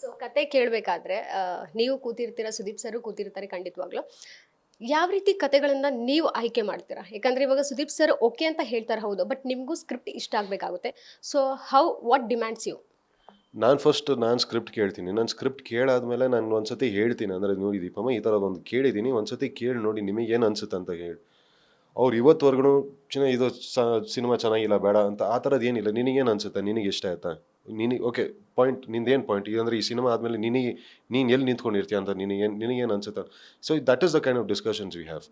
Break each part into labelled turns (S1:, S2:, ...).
S1: So ಕತೆ ಕೇಳಬೇಕಾದ್ರೆ ನೀವು ಕೂತಿರ್ತೀರ, Sudeep sir ಕೂತಿರ್ತಾರೆ ಖಂಡಿತವಾಗ್ಲೂ. ಯಾವ ರೀತಿ ಕತೆಗಳನ್ನ ನೀವು ಆಯ್ಕೆ ಮಾಡ್ತೀರಾ? ಯಾಕಂದ್ರೆ ಇವಾಗ ಸುದೀಪ್ ಸರ್ ಓಕೆ ಅಂತ ಹೇಳ್ತಾರೆ ಹೌದು, ಬಟ್ ನಿಮಗೂ ಸ್ಕ್ರಿಪ್ಟ್ ಇಷ್ಟ ಆಗಬೇಕಾಗುತ್ತೆ. So how, what demands you?
S2: ನಾನು ಫಸ್ಟ್ ನಾನು ಸ್ಕ್ರಿಪ್ಟ್ ಕೇಳ್ತೀನಿ. ನಾನು ಸ್ಕ್ರಿಪ್ಟ್ ಕೇಳಾದ್ಮೇಲೆ ನಾನು ಒಂದ್ಸತಿ ಹೇಳ್ತೀನಿ. ಅಂದರೆ ನೋಡಿ ದೀಪಮ್ಮ, ಈ ಥರ ಒಂದು ಕೇಳಿದ್ದೀನಿ ಒಂದ್ಸತಿ ಕೇಳಿ ನೋಡಿ ನಿಮಗೆ ಏನು ಅನ್ಸುತ್ತೆ ಅಂತ ಹೇಳಿ. ಅವ್ರು ಇವತ್ತುವರೆಗೂ ಚೆನ್ನಾಗಿ ಇದು ಸಿನಿಮಾ ಚೆನ್ನಾಗಿಲ್ಲ, ಬೇಡ ಅಂತ ಆ ಥರದ್ದು ಏನಿಲ್ಲ, ನಿನಗೇನು ಅನ್ಸುತ್ತೆ? ನಿನಗೆ ಇಷ್ಟ ಆಯ್ತಾ? ನಿನಗೆ ಓಕೆ ಪಾಯಿಂಟ್ ನಿಂದೇನು ಪಾಯಿಂಟ್ ಇದಂದರೆ ಈ ಸಿನಿಮಾ ಆದಮೇಲೆ ನಿನಗೆ, ನೀನು ಎಲ್ಲಿ ನಿಂತ್ಕೊಂಡಿರ್ತೀಯ ಅಂತ ನಿನಗೇನು ನಿನಗೇನು ಅನ್ಸುತ್ತೆ? So that is the kind of discussions we have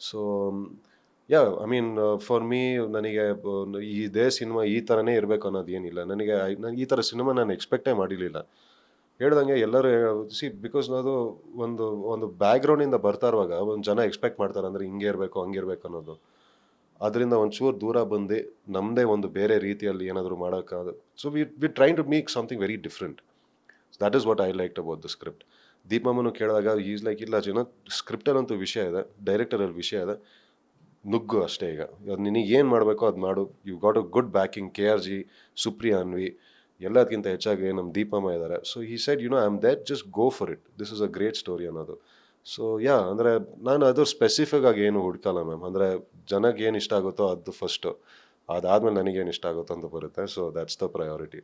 S2: so yeah I mean for me ನನಗೆ, ಬ- ಇದೇ ಸಿನಿಮಾ ಈ ಥರನೇ ಇರಬೇಕು ಅನ್ನೋದು ಏನಿಲ್ಲ. ನನಗೆ ನಾನು ಈ ಥರ ಸಿನಿಮಾ ನಾನು ಎಕ್ಸ್ಪೆಕ್ಟೇ ಮಾಡಿರಲಿಲ್ಲ. ಹೇಳ್ದಂಗೆ ಎಲ್ಲರೂ ಸಿ ಬಿಕಾಸ್ ಅದು ಒಂದು ಒಂದು ಬ್ಯಾಕ್ಗ್ರೌಂಡಿಂದ ಬರ್ತಾ ಇರುವಾಗ ಒಂದು ಜನ ಎಕ್ಸ್ಪೆಕ್ಟ್ ಮಾಡ್ತಾರೆ ಅಂದರೆ ಹಿಂಗೆ ಇರಬೇಕು, ಹಂಗೆ ಇರಬೇಕು ಅನ್ನೋದು. ಅದರಿಂದ ಒಂಚೂರು ದೂರ ಬಂದು. ನಮ್ಮದೇ ಒಂದು ಬೇರೆ ರೀತಿಯಲ್ಲಿ ಏನಾದರೂ ಮಾಡೋಕ್ಕಾಗ so we we train to make something very different that is what I like about the script ದೀಪಮ್ಮನು ಕೇಳಿದಾಗ ಈಸ್ ಲೈಕ್ ಇಲ್ಲ ಜನ ಸ್ಕ್ರಿಪ್ಟಲ್ಲಂತೂ ವಿಷಯ ಇದೆ ಡೈರೆಕ್ಟರಲ್ಲಿ ವಿಷಯ ಇದೆ. ನುಗ್ಗು ಅಷ್ಟೇ ಈಗ. ನಿನಗೆ ಏನು ಮಾಡಬೇಕೋ ಅದು ಮಾಡು. You got a good backing K R G Supriya Anvi ಎಲ್ಲದಕ್ಕಿಂತ ಹೆಚ್ಚಾಗಿ ನಮ್ಮ ದೀಪಮ್ಮ ಇದ್ದಾರೆ ಸೊ ಈ side you know I am that just go for it this is a great story ಅನ್ನೋದು. ಸೊ ಯಾ ಅಂದರೆ ನಾನು ಅದು ಸ್ಪೆಸಿಫಿಕ್ ಆಗಿ ಏನು ಹುಡ್ಕಲ್ಲ ಮ್ಯಾಮ್ ಅಂದರೆ ಜನಕ್ಕೆ ಏನು ಇಷ್ಟ ಆಗುತ್ತೋ ಅದು ಫಸ್ಟು ಅದಾದ್ಮೇಲೆ ನನಗೇನು ಇಷ್ಟ ಆಗುತ್ತೋ ಅಂತ ಬರುತ್ತೆ. ಸೊ ದಟ್ಸ್ ದ ಪ್ರಯಾರಿಟಿ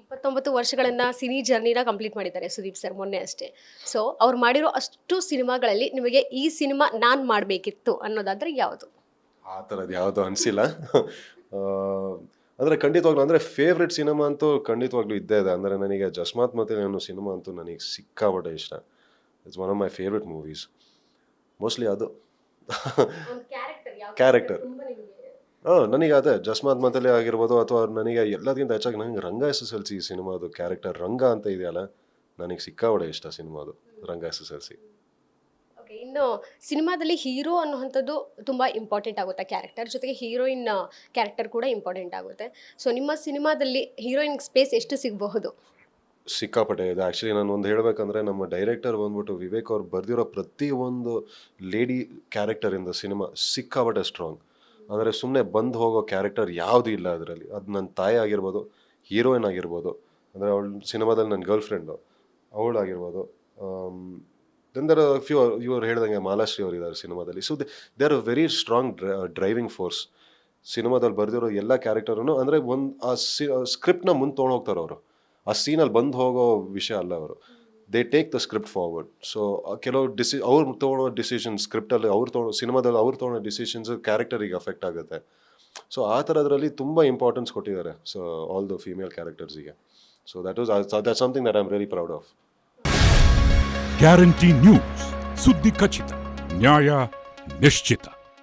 S1: ಇಪ್ಪತ್ತೊಂಬತ್ತು ವರ್ಷಗಳನ್ನ ಸಿನಿ ಜರ್ನಿನ ಕಂಪ್ಲೀಟ್ ಮಾಡಿದ್ದಾರೆ ಸುದೀಪ್ ಸರ್ ಮೊನ್ನೆ ಅಷ್ಟೇ. ಸೊ ಅವ್ರು ಮಾಡಿರೋ ಅಷ್ಟು ಸಿನಿಮಾಗಳಲ್ಲಿ ನಿಮಗೆ ಈ ಸಿನಿಮಾ ನಾನು ಮಾಡಬೇಕಿತ್ತು ಅನ್ನೋದಾದ್ರೆ ಯಾವುದು?
S2: ಆ ಥರದ್ದು ಯಾವುದು ಅನಿಸಿಲ್ಲ. ಅಂದರೆ ಖಂಡಿತವಾಗ್ಲೂ ಅಂದರೆ ಫೇವ್ರೆಟ್ ಸಿನಿಮಾ ಅಂತೂ ಖಂಡಿತವಾಗ್ಲೂ ಇದ್ದೇ ಇದೆ. ಅಂದರೆ ನನಗೆ ಜಸ್ಮಾತ್ ಮತ್ತೆ ಅನ್ನೋ ಸಿನಿಮಾ ಅಂತೂ ನನಗೆ ಸಿಕ್ಕಾಪಟ್ಟೆ ಇಷ್ಟ. It's one of my favourite movies mostly ಅದು. ಕ್ಯಾರೆಕ್ಟರ್ ಹಾಂ ನನಗೆ ಅದೇ ಜಸ್ಮಾತ್ ಮತಲೆ ಆಗಿರ್ಬೋದು ಅಥವಾ ನನಗೆ ಎಲ್ಲದಕ್ಕಿಂತ ಹೆಚ್ಚಾಗಿ ನನಗೆ Ranga S S L C ಸಿನಿಮಾದು character Ranga ಅಂತ ಇದೆಯಲ್ಲ ನನಗೆ ಸಿಕ್ಕಾವಡೆ ಇಷ್ಟ ಸಿನಿಮಾದು Ranga S S L C.
S1: Okay ಇನ್ನು ಸಿನಿಮಾದಲ್ಲಿ ಹೀರೋ ಅನ್ನುವಂಥದ್ದು ತುಂಬ ಇಂಪಾರ್ಟೆಂಟ್ ಆಗುತ್ತೆ. ಕ್ಯಾರೆಕ್ಟರ್ ಜೊತೆಗೆ ಹೀರೋಯಿನ್ ಕ್ಯಾರೆಕ್ಟರ್ ಕೂಡ ಇಂಪಾರ್ಟೆಂಟ್ ಆಗುತ್ತೆ. ಸೊ ನಿಮ್ಮ ಸಿನಿಮಾದಲ್ಲಿ ಹೀರೋಯಿನ್ ಸ್ಪೇಸ್ ಎಷ್ಟು ಸಿಗಬಹುದು?
S2: ಸಿಕ್ಕಾಪಟ್ಟೆ ಇದೆ. ಆ್ಯಕ್ಚುಲಿ ನಾನು ಒಂದು ಹೇಳಬೇಕಂದ್ರೆ ನಮ್ಮ ಡೈರೆಕ್ಟರ್ ಬಂದ್ಬಿಟ್ಟು ವಿವೇಕ್ ಅವ್ರು ಬರೆದಿರೋ ಪ್ರತಿಯೊಂದು ಲೇಡಿ ಕ್ಯಾರೆಕ್ಟರಿಂದ ಸಿನಿಮಾ ಸಿಕ್ಕಾಪಟ್ಟೆ ಸ್ಟ್ರಾಂಗ್ ಅಂದರೆ ಸುಮ್ಮನೆ ಬಂದು ಹೋಗೋ ಕ್ಯಾರೆಕ್ಟರ್ ಯಾವುದೂ ಇಲ್ಲ ಅದರಲ್ಲಿ. ಅದು ನನ್ನ ತಾಯಿ ಆಗಿರ್ಬೋದು ಹೀರೋಯಿನ್ ಆಗಿರ್ಬೋದು, ಅಂದರೆ ಅವಳು ಸಿನಿಮಾದಲ್ಲಿ ನನ್ನ ಗರ್ಲ್ ಫ್ರೆಂಡು ಅವಳಾಗಿರ್ಬೋದು ದೆಂದರ್ ದರ್ ಫ್ಯೂ ಇವರು ಹೇಳ್ದಂಗೆ ಮಾಲಾಶ್ರೀ ಅವರು ಇದ್ದಾರೆ ಸಿನಿಮಾದಲ್ಲಿ so they are very strong driving force ಸಿನಿಮಾದಲ್ಲಿ ಬರೆದಿರೋ ಎಲ್ಲ ಕ್ಯಾರೆಕ್ಟರನ್ನು ಅಂದರೆ ಒಂದು, ಆ ಸಿ ಸ್ಕ್ರಿಪ್ಟ್ನ ಮುಂದೆ ತೊಗೊಂಡು ಅವರು. ಆ ಸೀನಲ್ಲಿ ಬಂದು ಹೋಗೋ ವಿಷಯ ಅಲ್ಲ ಅವರು they take the script forward so ಕೆಲವು ಡಿಸಿ ಅವ್ರು ತೊಗೊಳೋ ಡಿಸಿಷನ್ ಸ್ಕ್ರಿಪ್ಟಲ್ಲಿ ಅವ್ರು ತೊಗೊಳೋ ಸಿನಿಮಾದಲ್ಲಿ ಅವ್ರು ತೊಗೊಳೋ ಡಿಸಿಷನ್ಸ್ ಕ್ಯಾರೆಕ್ಟರಿಗೆ ಅಫೆಕ್ಟ್ ಆಗುತ್ತೆ. ಸೊ ಆ ಥರದ್ರಲ್ಲಿ ತುಂಬ ಇಂಪಾರ್ಟೆನ್ಸ್ ಕೊಟ್ಟಿದ್ದಾರೆ so all the female ಕ್ಯಾರೆಕ್ಟರ್ಸಿಗೆ so that was that something that I am proud of
S3: guarantee news ಸುದ್ದಿ ಖಚಿತ ನ್ಯಾಯ ನಿಶ್ಚಿತ